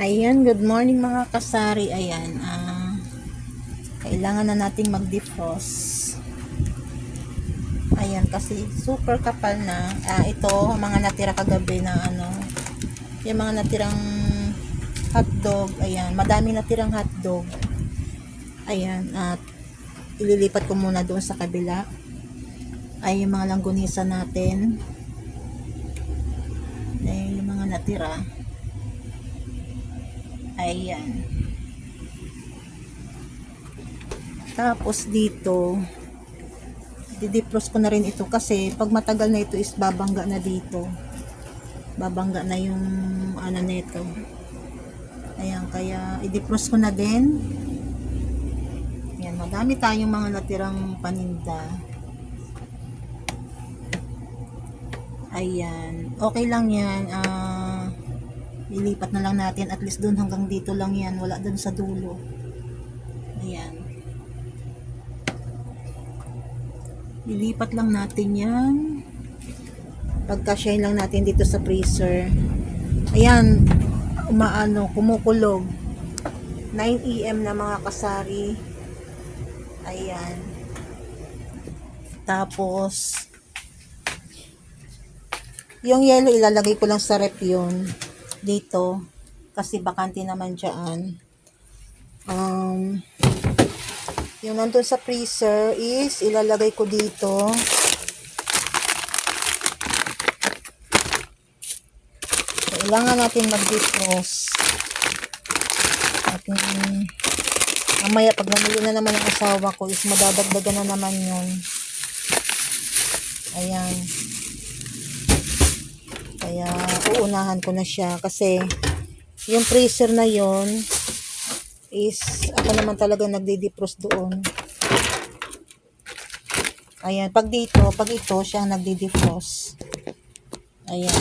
Ayan, good morning mga kasari. Ayan, ah, kailangan na nating mag-defrost. Ayan, kasi super kapal na. Ah, ito, mga natira kagabi na ano, yung mga natirang hotdog. Ayan, madami natirang hotdog. Ayan, at ililipat ko muna doon sa kabila. Ay, yung mga langgunisa natin. Ayan, yung mga natira. Ayan. Tapos dito, didiplos ko na rin ito kasi pag matagal na ito is babangga na dito. Babangga na yung ano nito. Ayan, kaya idiplos ko na din. Ayan, madami tayong mga natirang paninda. Ayan, okay lang yan. Ah, ilipat na lang natin. At least doon hanggang dito lang yan. Wala doon sa dulo. Ayan. Ilipat lang natin yan. Pagka-shine lang natin dito sa freezer. Ayan. Umaano kumukulog. 9am na mga kasari. Ayan. Tapos yung yellow ilalagay ko lang sa rep yun dito kasi bakante naman dyan. Um, yung nandun sa freezer is ilalagay ko dito. Kailangan natin mag-defrost ating mamaya pag namili na naman ang asawa ko is madadagdagan na naman yun. Ayan kaya uunahan ko na siya kasi yung freezer na yon is ako naman talaga nagdi-defrost doon. Ayan, pag dito, pag ito siya nagdi-defrost. Ayan.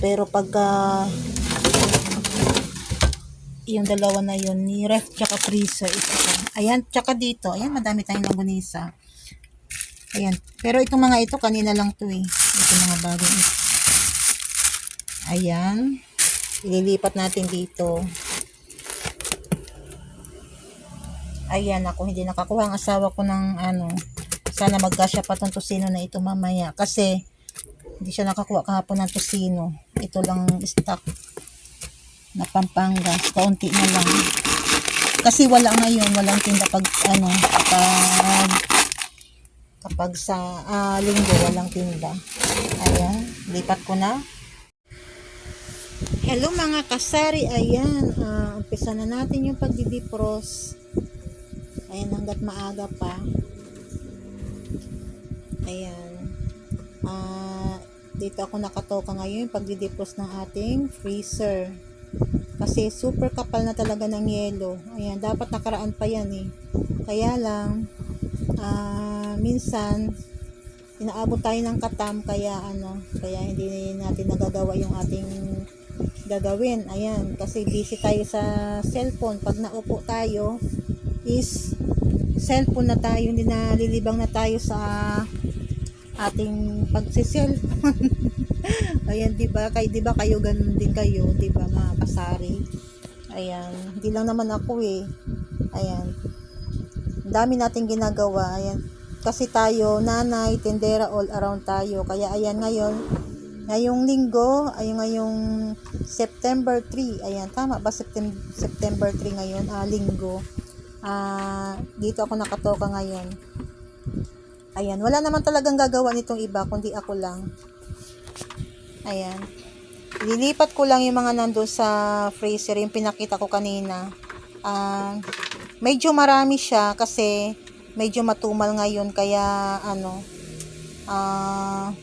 Pero pagka yung dalawa na yun, ni ref tsaka freezer is ito. Ayan, tsaka dito. Ayan, madami tayong langgunisa. Ayan. Pero itong mga ito, kanina lang to eh. Ito mga bagay ito. Ayan. Ililipat natin dito. Ayan ako, hindi nakakuha ang asawa ko ng ano. Sana magkasya pa tong tusino na ito mamaya. Kasi, hindi siya nakakuha kahapon ng tusino. Ito lang stock na pampangas. Kaunti na lang. Kasi wala ngayon, walang tinda pag ano, kapag kapag sa ah, linggo walang tinda. Ayan, lipat ko na. Hello mga kasari, ayan, ah, umpisa na natin yung pagdidipros. Ayan, hanggat maaga pa. Ayan. Ah, dito ako nakatoka ngayon yung pagdidipros ng ating freezer. Kasi super kapal na talaga ng yelo. Ayan, dapat nakaraan pa yan eh. Kaya lang, ah, minsan, inaabot tayo ng katam kaya ano, kaya hindi natin nagagawa yung ating gagawin. Ayan, kasi busy tayo sa cellphone. Pag naupo tayo, is cellphone na tayo, hindi na lilibang na tayo sa ating pagsi-cellphone. Ayan, 'di ba? Kay 'di ba kayo ganun din kayo, 'di ba, mga kasari? Ayan, hindi lang naman ako eh. Ayan. Dami nating ginagawa. Ayan. Kasi tayo, nanay, tendera, all around tayo. Kaya ayan ngayon, ngayong linggo, ay ngayong September 3. Ayan, tama ba September, September 3 ngayon? Ah, linggo. Ah, dito ako nakatoka ngayon. Ayan, wala naman talagang gagawa nitong iba, kundi ako lang. Ayan. Lilipat ko lang yung mga nandun sa freezer, yung pinakita ko kanina. Ah, medyo marami siya kasi medyo matumal ngayon kaya ano ah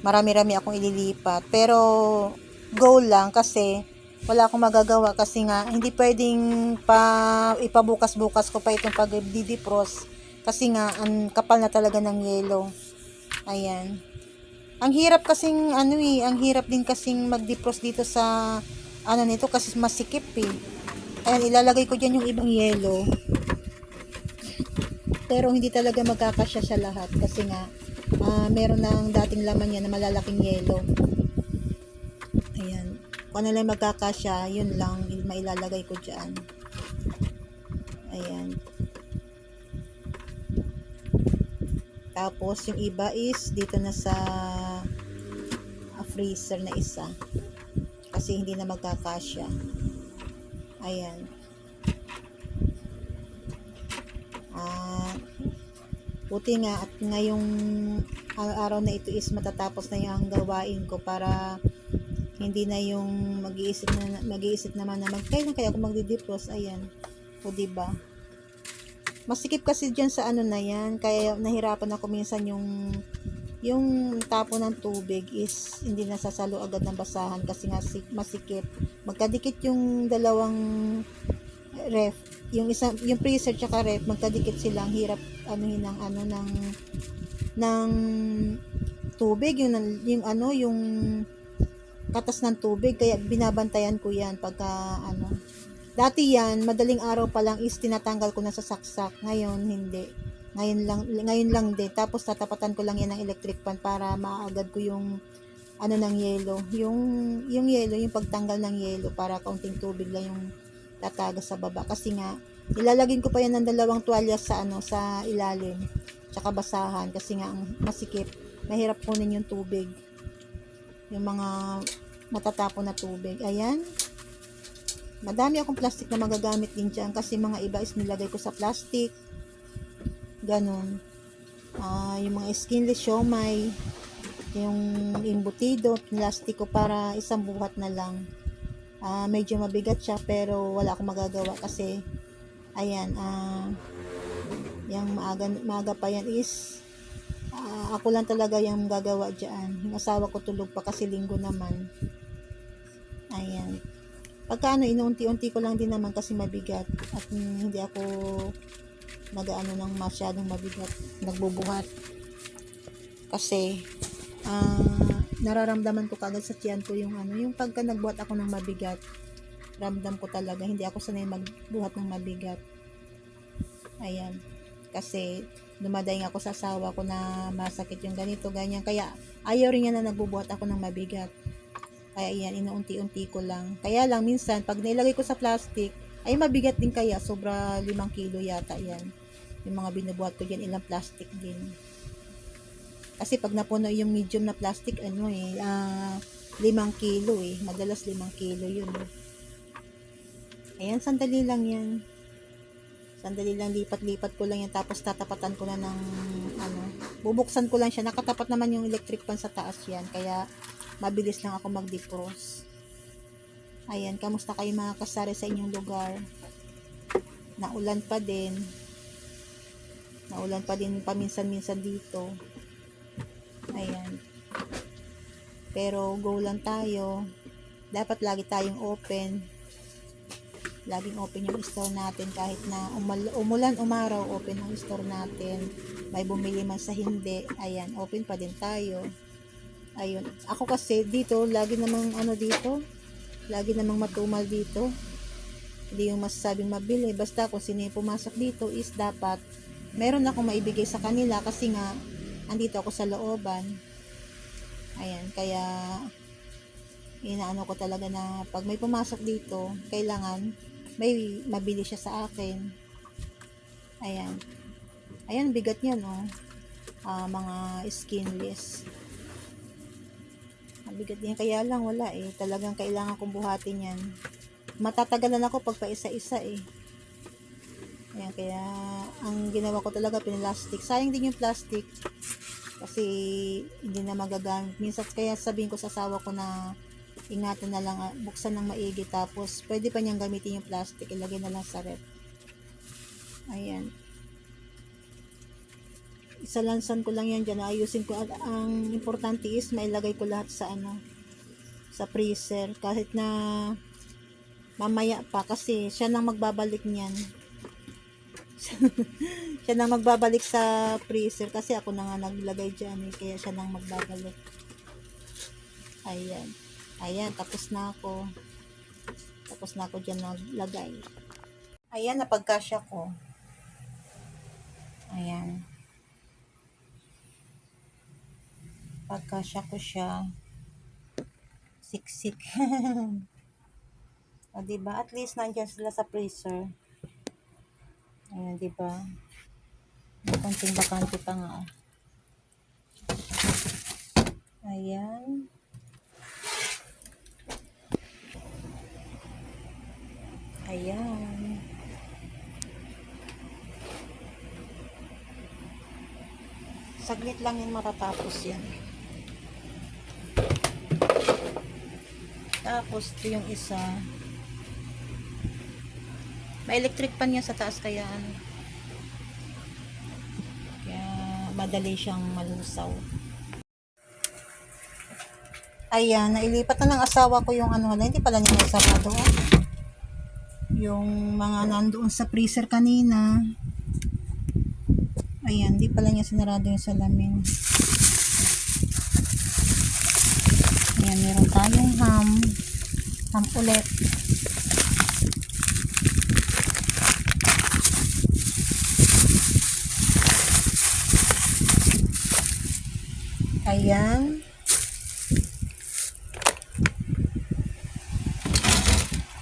marami-rami akong ililipat. Pero, go lang kasi wala akong magagawa kasi nga hindi pwedeng pa ipabukas-bukas ko pa itong pag-didipros kasi nga ang kapal na talaga ng yelo. Ayan. Ang hirap kasing ano eh, ang hirap din kasing mag-defrost dito sa ano nito kasi masikip eh. Ayan, ilalagay ko dyan yung ibang yelo. Pero hindi talaga magkakasya sa lahat kasi nga ah, meron ng dating laman yan na malalaking yelo. Ayan. Kung ano lang magkakasya, yun lang, il- mailalagay ko dyan. Ayan. Tapos, yung iba is dito na sa ah, freezer na isa. Kasi hindi na magkakasya. Ayan. Buti nga at ngayong araw na ito is matatapos na yung gawain ko para hindi na yung mag-iisip na mag-iisip naman na mag kailan kaya ako magdi-defrost ayan. O di ba masikip kasi diyan sa ano na yan. Kaya nahirapan ako minsan yung yung tapo ng tubig is hindi nasasalo agad ng basahan kasi nga si- masikip. Magkadikit yung dalawang ref yung isang yung freezer tsaka ref magkadikit silang hirap anuhin ng ano ng ng tubig yung yung ano yung katas ng tubig kaya binabantayan ko yan pagka ano. Dati yan madaling araw pa lang is tinatanggal ko na sa saksak ngayon hindi. Ngayon lang ngayon lang din. Tapos tatapatan ko lang yan ng electric fan para maagad ko yung ano ng yelo. Yung yung yelo yung pagtanggal ng yelo para kaunting tubig lang yung tatagas sa baba. Kasi nga ilalagin ko pa yan ng dalawang tuwalya sa ano sa ilalim tsaka basahan. Kasi nga ang masikip mahirap kunin yung tubig. Yung mga matatapon na tubig. Ayan. Madami akong plastic na magagamit din dyan kasi mga iba is nilagay ko sa plastic. Ganon Ah, yung mga skinless siomay yung imbutido plastic ko para isang buhat na lang Ah, medyo mabigat siya pero wala akong magagawa kasi ayan ah yung maaga, maaga pa yan is ah, ako lang talaga yung gagawa dyan. Yung asawa ko tulog pa kasi linggo naman. Ayan. Pagka ano inuunti-unti ko lang din naman kasi mabigat at mm, hindi ako nagaano ng masyadong mabigat nagbubuhat. Kasi ah nararamdaman ko kagad sa tiyan ko yung ano yung pagka nagbuhat ako ng mabigat ramdam ko talaga hindi ako sanay magbuhat ng mabigat. Ayan. Kasi dumadaing ako sa asawa ko na masakit yung ganito ganyan. Kaya ayaw rin niya na nagbubuhat ako ng mabigat. Kaya yan inuunti-unti ko lang. Kaya lang minsan pag nilagay ko sa plastic ay mabigat din kaya. Sobra limang kilo yata yan. Yung mga binubuhat ko dyan ilang plastic din kasi pag napuno yung medium na plastic ano eh ah, limang kilo eh. Madalas limang kilo yun eh. ayan sandali lang yan. Sandali lang lipat-lipat ko lang yan. Tapos tatapatan ko na ng ano bubuksan ko lang siya. Nakatapat naman yung electric pan sa taas yan. Kaya mabilis lang ako mag-defrost ayan kamusta kayo mga kasari sa inyong lugar? Naulan pa din. Naulan pa din paminsan-minsan dito ayan. Pero go lang tayo. Dapat lagi tayong open. Laging open yung store natin kahit na umulan umaraw open ang store natin. May bumili man sa hindi ayan open pa din tayo. Ayun. Ako kasi dito lagi namang ano dito? Lagi namang matumal dito. Hindi yung masasabing mabili. Basta kung sino yung pumasok dito is dapat meron akong maibigay sa kanila kasi nga andito ako sa looban ayan kaya inaano ko talaga na pag may pumasok dito kailangan may mabili siya sa akin. Ayan. Ayan, bigat niya, no? Ah, mga skinless. Bigat niya. Kaya lang, wala eh. Talagang kailangan kong buhatin yan. Matatagalan ako pag pa isa-isa eh. Ayan, kaya ang ginawa ko talaga pinilastic. Sayang din yung plastic. Kasi hindi na magagamit. Minsan kaya sabihin ko sa asawa ko na ingatan na lang, ah, buksan ng maigi tapos pwede pa niyang gamitin yung plastic, ilagay na lang sa rep. Ayan. Isalansan ko lang yan dyan, ayusin ko. At ang importante is mailagay ko lahat sa ano, sa freezer. Kahit na mamaya pa kasi siya nang magbabalik niyan. siya nang magbabalik sa freezer kasi ako na nga naglagay dyan eh, kaya siya nang magbabalik. Ayan. Ayan, tapos na ako. Tapos na ako dyan naglagay. Ayan, napagkasya ko. Ayan. Pagkasya ko siya. siksik. o, diba? At least nandiyan sila sa freezer. Ayan, diba? May konting bakante pa nga. oh. Ayan. Ayan. Saglit lang yun matatapos yan. Tapos, ito yung isa. May electric pan yan sa taas kaya ano. Kaya madali siyang malusaw. Ayan, nailipat na ng asawa ko yung ano, hindi pala niya nagsarado. Yung mga nandoon sa freezer kanina. Ayan, di pala niya sinarado yung salamin. Ayan, meron tayong ham. Ham ulit. Ayan.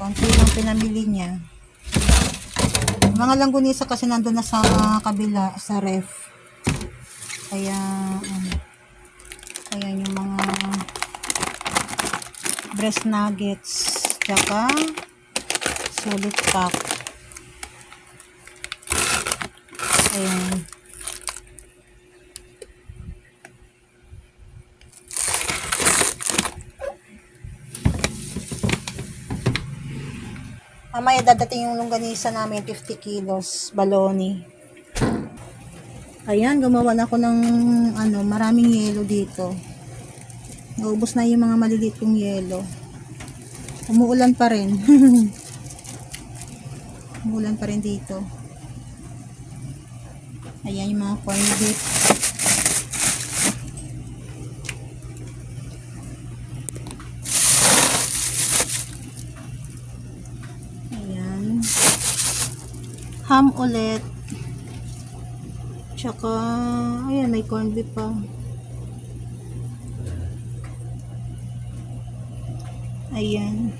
Konti lang pinamili niya. Mga langgunisa kasi nandun na sa kabila, sa ref. Kaya, ano, kaya yung mga breast nuggets, tsaka solid pack. Ayan. Mamaya dadating yung longganisa namin, 50 kilos, baloni. Ayan, gumawa na ako ng ano, maraming yelo dito. Naubos na yung mga maliliit kong yelo. Umuulan pa rin. Umuulan pa rin dito. Ayan yung mga corn beef. Ayan. Ham ulit. Tsaka, ayan, may corned beef pa. Ayan.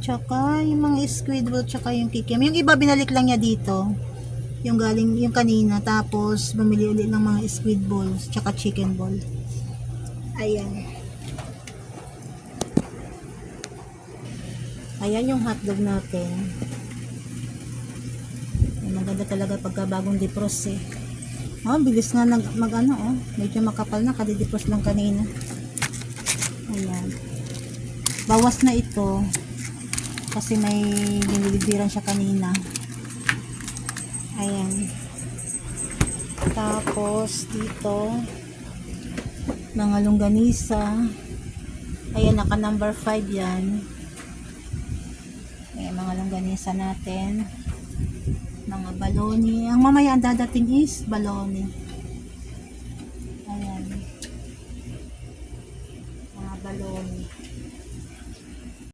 Tsaka, yung mga squidward, tsaka yung kikiam. Yung iba, binalik lang niya dito. Yung galing, yung kanina. Tapos, bumili ulit ng mga squid balls, tsaka chicken ball. Ayan. Ayan yung hotdog natin. Maganda talaga pagka bagong defrost eh. Oh, bilis nga nag, mag ano oh. Medyo makapal na, kadidefrost lang kanina. Ayan. Bawas na ito. Kasi may dinilibiran siya kanina. Ayan. Tapos, dito, mga longganisa. Ayan, naka number 5 yan. Ayan, mga longganisa natin. Mga baloni. Ang mamaya ang dadating is baloni.